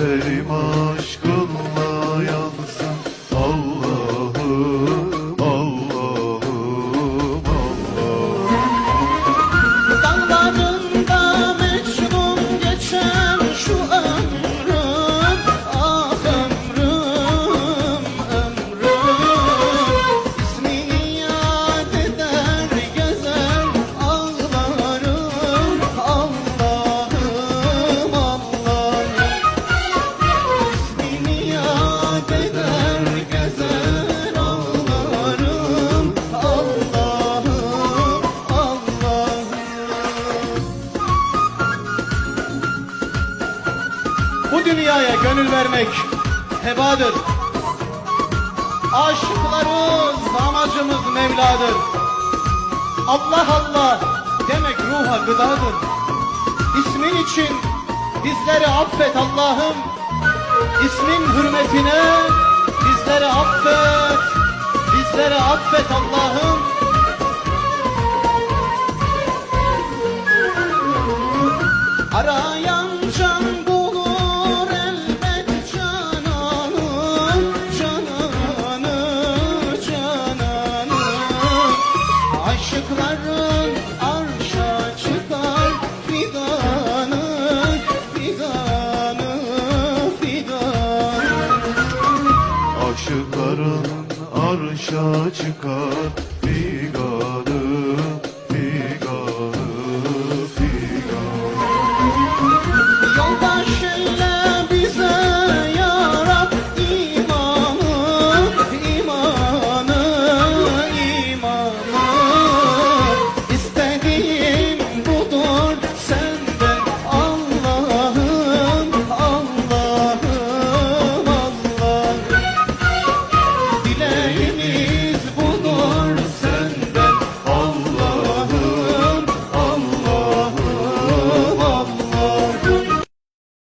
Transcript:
Selim aşkı gönül vermek hebadır. Aşıklarız amacımız Mevla'dır. Allah Allah demek ruha gıdadır. İsmin için bizleri affet Allah'ım. İsmin hürmetine bizleri affet. Bizleri affet Allah'ım. Aşıkların arşa çıkar fidanı, fidanı, fidanı. Aşıkların arşa çıkar